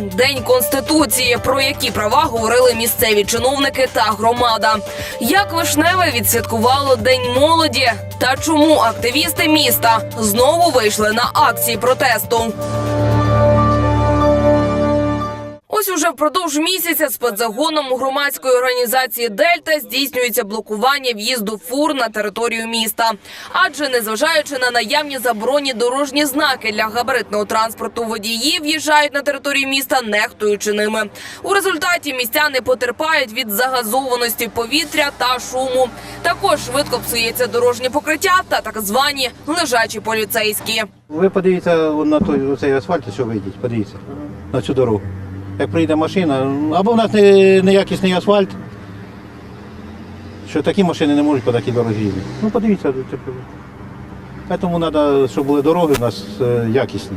День Конституції, про які права говорили місцеві чиновники та громада. Як Вишневе відсвяткувало День молоді, та чому активісти міста знову вийшли на акції протесту. Ось уже впродовж місяця спецзагоном громадської організації Дельта здійснюється блокування в'їзду фур на територію міста. Адже незважаючи на наявні заборонні дорожні знаки для габаритного транспорту, водії в'їжджають на територію міста, нехтуючи ними. У результаті містяни потерпають від загазованості повітря та шуму. Також швидко псується дорожнє покриття та так звані лежачі поліцейські. Ви подивіться на той цей асфальт, що вийдіть, подивіться на цю дорогу. Як приїде машина, або в нас не, неякісний асфальт, що такі машини не можуть по такій дорозі їздити. Ну подивіться, тому треба, щоб були дороги у нас е, якісні.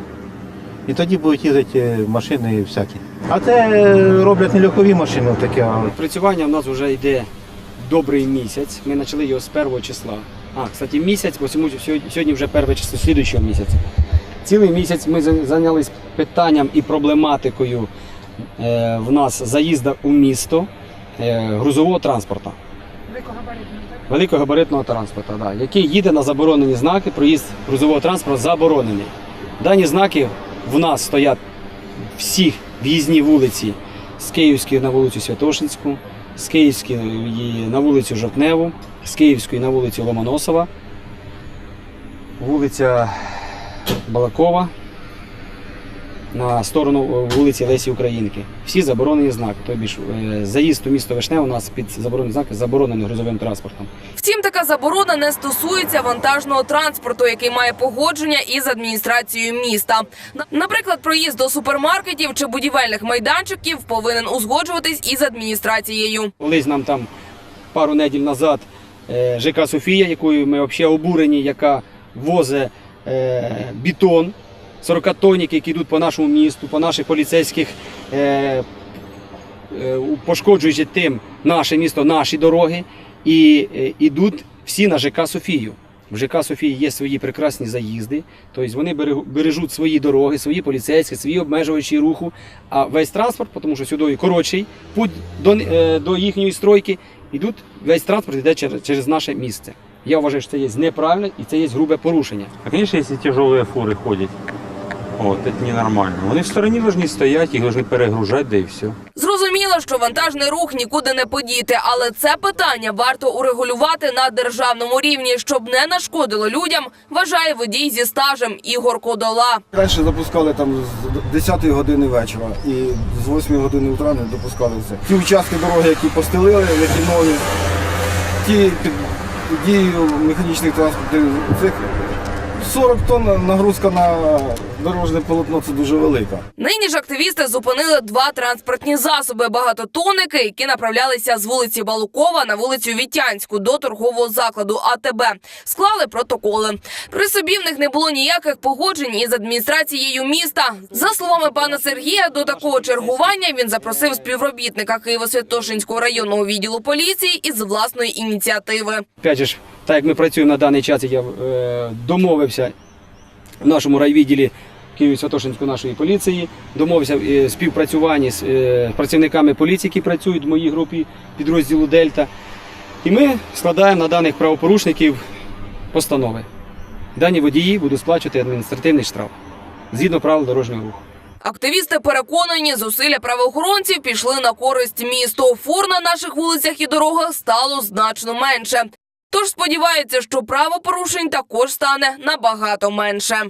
І тоді будуть їздити е, машини всякі. А це е, роблять не легкові машини, такі, а Працювання в нас вже йде добрий місяць. Ми почали його з першого числа. А, кстати, місяць, бо сьогодні- вже перше число слідуючого місяця. Цілий місяць ми за- зайнялись питанням і проблематикою в нас заїзду у місто е, грузового транспорту. Великогабаритного транспорту, да, який їде на заборонені знаки, проїзд грузового транспорту заборонений. Дані знаки в нас стоять всі в'їзні вулиці з Київської на вулицю Святошинську, з Київської на вулицю Жовтневу, з Київської на вулицю Ломоносова, вулиця Балакова, на сторону е, вулиці Лесі Українки. Всі заборонені знаки. Тобі ж е, заїзд у місто Вишне у нас під заборонені знаки заборонений грузовим транспортом. Втім, така заборона не стосується вантажного транспорту, який має погодження із адміністрацією міста. На- Наприклад, проїзд до супермаркетів чи будівельних майданчиків повинен узгоджуватись із адміністрацією. Колись нам там пару неділь назад е, ЖК Софія, якою ми взагалі обурені, яка возить бетон, 40 тонник, які йдуть по нашому місту, по наших поліцейських, е, е, пошкоджуючи тим наше місто, наші дороги, і е, йдуть всі на ЖК Софію. В ЖК Софії є свої прекрасні заїзди, тобто вони бережуть свої дороги, свої поліцейські, свої обмежувачі руху. А весь транспорт, тому що сюди коротший путь до, е, до їхньої стройки, йдуть, весь транспорт йде через, через наше місце. Я вважаю, що це є неправильно і це є грубе порушення. А, конечно, если тяжелые фуры ходят, вот, это ненормально. Вони в стороні должны стоять, їх должны перегружати, да і все. Зрозуміло, що вантажний рух нікуди не подіти, але це питання варто урегулювати на державному рівні, щоб не нашкодило людям, вважає водій зі стажем Ігор Кодола. Раніше запускали там з 10 години вечора і з 8 години утра не допускали все. Ті участки дороги, які постелили, які нові, ті під дією механічних транспортних цих 40 тонн нагрузка на дорожне полотно це дуже велика. Нині ж активісти зупинили два транспортні засоби багатотонники, які направлялися з вулиці Балукова на вулицю Вітянську до торгового закладу АТБ. Склали протоколи. При собі в них не було ніяких погоджень із адміністрацією міста. За словами пана Сергія, до такого чергування він запросив співробітника Києво-Святошинського районного відділу поліції із власної ініціативи. Опять ж, так як ми працюємо на даний час, я е, домовився в нашому райвідділі Києво-Святошинської нашої поліції, домовився в співпрацюванні з е, працівниками поліції, які працюють в моїй групі підрозділу Дельта. І ми складаємо на даних правопорушників постанови. Дані водії будуть сплачувати адміністративний штраф згідно правил дорожнього руху. Активісти переконані, зусилля правоохоронців пішли на користь місту. Фур на наших вулицях і дорогах стало значно менше. Тож сподіваються, що правопорушень також стане набагато менше.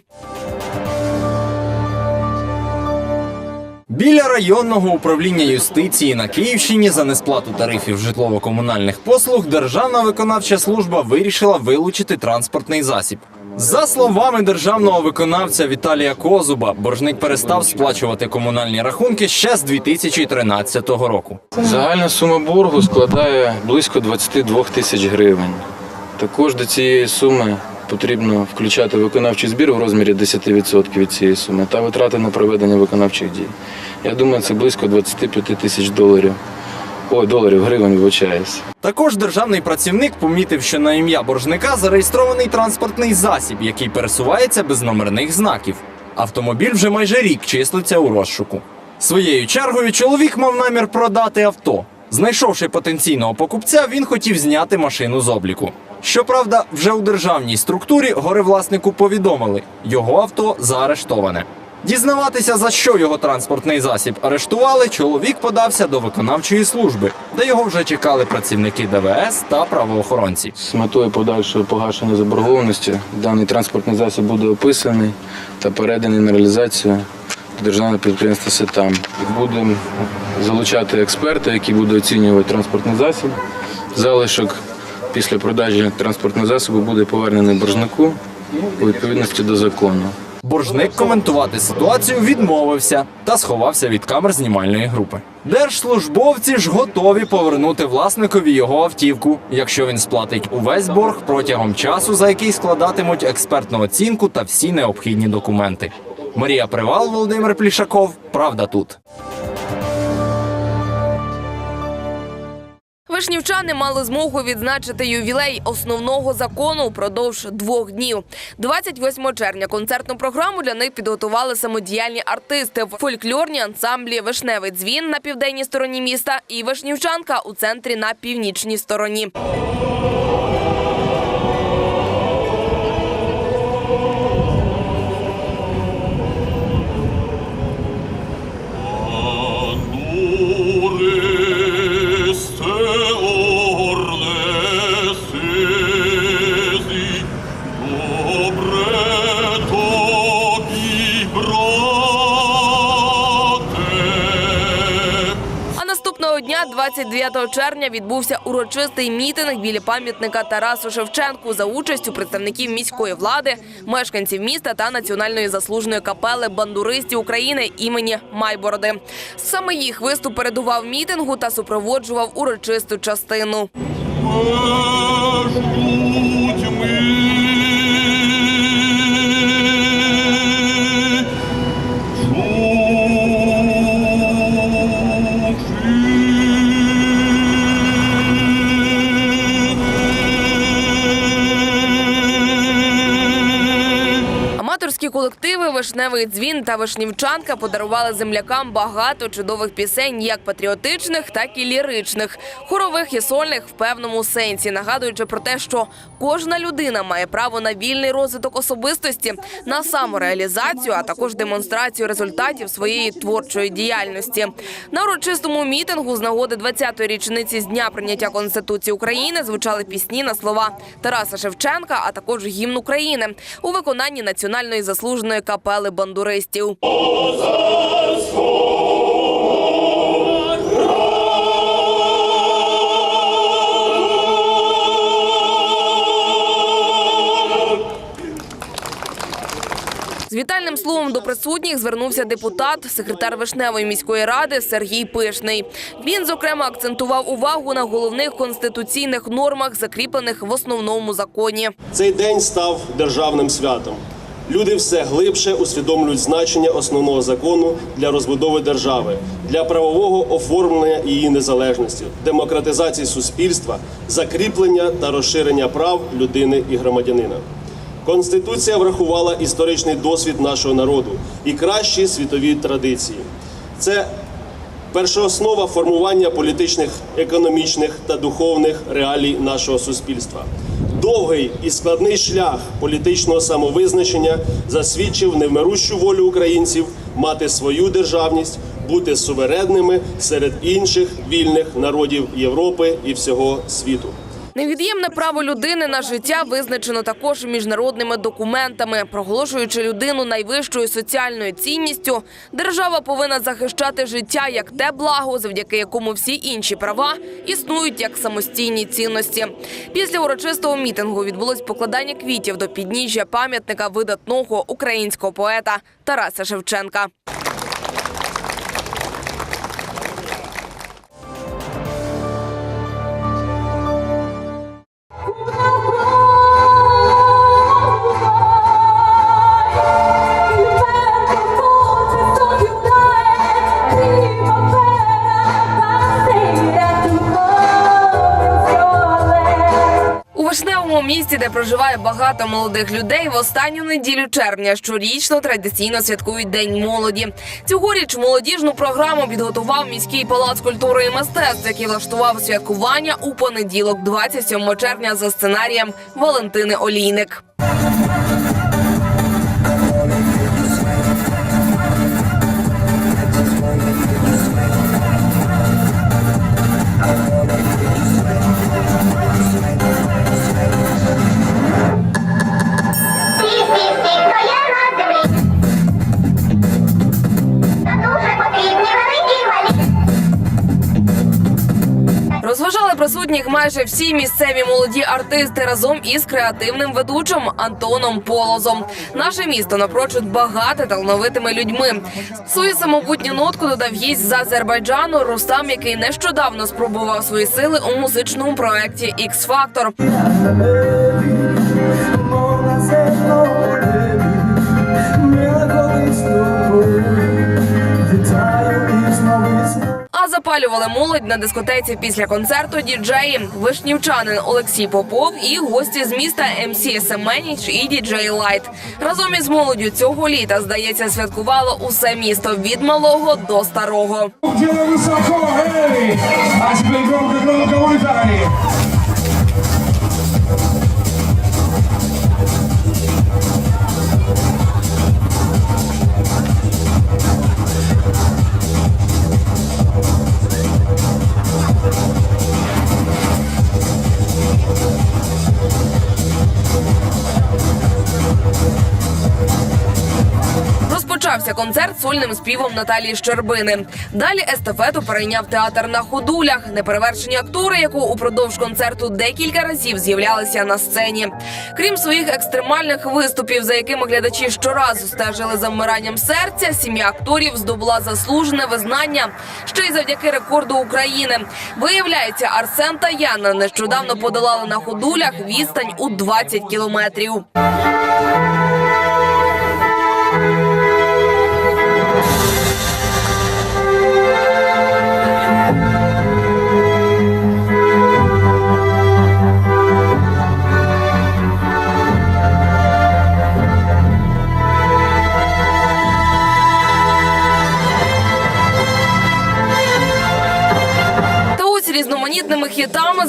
Біля районного управління юстиції на Київщині за несплату тарифів житлово-комунальних послуг Державна виконавча служба вирішила вилучити транспортний засіб. За словами державного виконавця Віталія Козуба, боржник перестав сплачувати комунальні рахунки ще з 2013 року. Загальна сума боргу складає близько 22 тисяч гривень. Також до цієї суми потрібно включати виконавчий збір у розмірі 10% від цієї суми та витрати на проведення виконавчих дій. Я думаю, це близько 25 тисяч доларів. Ой, доларів, гривень, вибачаюсь. Також державний працівник помітив, що на ім'я боржника зареєстрований транспортний засіб, який пересувається без номерних знаків. Автомобіль вже майже рік числиться у розшуку. Своєю чергою чоловік мав намір продати авто. Знайшовши потенційного покупця, він хотів зняти машину з обліку. Щоправда, вже у державній структурі горевласнику повідомили, його авто заарештоване. Дізнаватися, за що його транспортний засіб арештували, чоловік подався до виконавчої служби, де його вже чекали працівники ДВС та правоохоронці. З метою подальшого погашення заборгованості даний транспортний засіб буде описаний та переданий на реалізацію державного підприємства СЕТАМ. Будемо залучати експерта, який буде оцінювати транспортний засіб. Залишок після продажі транспортного засобу буде повернений боржнику у відповідності до закону. Боржник коментувати ситуацію відмовився та сховався від камер знімальної групи. Держслужбовці ж готові повернути власникові його автівку, якщо він сплатить увесь борг протягом часу, за який складатимуть експертну оцінку та всі необхідні документи. Марія Привал, Володимир Плішаков. Правда тут. Вишнівчани мали змогу відзначити ювілей основного закону упродовж двох днів. 28 червня концертну програму для них підготували самодіяльні артисти, в фольклорні ансамблі Вишневий дзвін на південній стороні міста і Вишнівчанка у центрі на північній стороні. 29 червня, відбувся урочистий мітинг біля пам'ятника Тарасу Шевченку за участю представників міської влади, мешканців міста та національної заслуженої капели бандуристів України імені Майбороди. Саме їх виступ передував мітингу та супроводжував урочисту частину. Колективи Вишневий дзвін та Вишнівчанка подарували землякам багато чудових пісень, як патріотичних, так і ліричних, хорових і сольних в певному сенсі, нагадуючи про те, що кожна людина має право на вільний розвиток особистості, на самореалізацію, а також демонстрацію результатів своєї творчої діяльності. На урочистому мітингу з нагоди 20-ї річниці з дня прийняття Конституції України звучали пісні на слова Тараса Шевченка, а також гімн України у виконанні національної заслуженої капели бандуристів. З вітальним словом до присутніх звернувся депутат, секретар Вишневої міської ради Сергій Пишний. Він зокрема акцентував увагу на головних конституційних нормах, закріплених в основному законі. Цей день став державним святом. Люди все глибше усвідомлюють значення основного закону для розбудови держави, для правового оформлення її незалежності, демократизації суспільства, закріплення та розширення прав людини і громадянина. Конституція врахувала історичний досвід нашого народу і кращі світові традиції. Це першооснова формування політичних, економічних та духовних реалій нашого суспільства. Довгий і складний шлях політичного самовизначення засвідчив невмирущу волю українців мати свою державність, бути суверенними серед інших вільних народів Європи і всього світу. Невід'ємне право людини на життя визначено також міжнародними документами. Проголошуючи людину найвищою соціальною цінністю, держава повинна захищати життя як те благо, завдяки якому всі інші права існують як самостійні цінності. Після урочистого мітингу відбулось покладання квітів до підніжжя пам'ятника видатного українського поета Тараса Шевченка. Місті де проживає багато молодих людей, в останню неділю червня щорічно традиційно святкують День молоді. Цьогоріч молодіжну програму підготував міський палац культури і мистецтв, який влаштував святкування у понеділок, 27 червня, за сценарієм Валентини Олійник. Розважали присутніх майже всі місцеві молоді артисти разом із креативним ведучим Антоном Полозом. Наше місто напрочуд багате талановитими людьми. Свою самобутню нотку додав гість з Азербайджану Рустам, який нещодавно спробував свої сили у музичному проекті X запалювали молодь на дискотеці після концерту діджеї вишнівчанин Олексій Попов і гості з міста МС Семеніч і діджей Лайт. Разом із молоддю цього літа здається святкувало усе місто від малого до старого. Дело высоко, эй! А теперь громко-громко вытали. Розпочався Сольним співом Наталії Щербини. Далі естафету перейняв театр на ходулях. Неперевершені актори, яку упродовж концерту декілька разів з'являлися на сцені. Крім своїх екстремальних виступів, за якими глядачі щоразу стежили за вмиранням серця, сім'я акторів здобула заслужене визнання ще й завдяки рекорду України. Виявляється, Арсен та Яна нещодавно подолали на ходулях відстань у 20 кілометрів.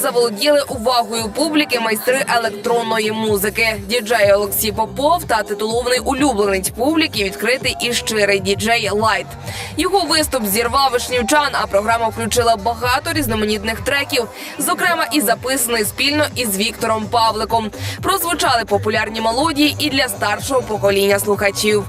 Заволоділи увагою публіки майстри електронної музики. Діджей Олексій Попов та титулований улюбленець публіки відкритий і щирий діджей Лайт. Його виступ зірвав вишнівчан, а програма включила багато різноманітних треків, зокрема і записаний спільно із Віктором Павликом. Прозвучали популярні мелодії і для старшого покоління слухачів.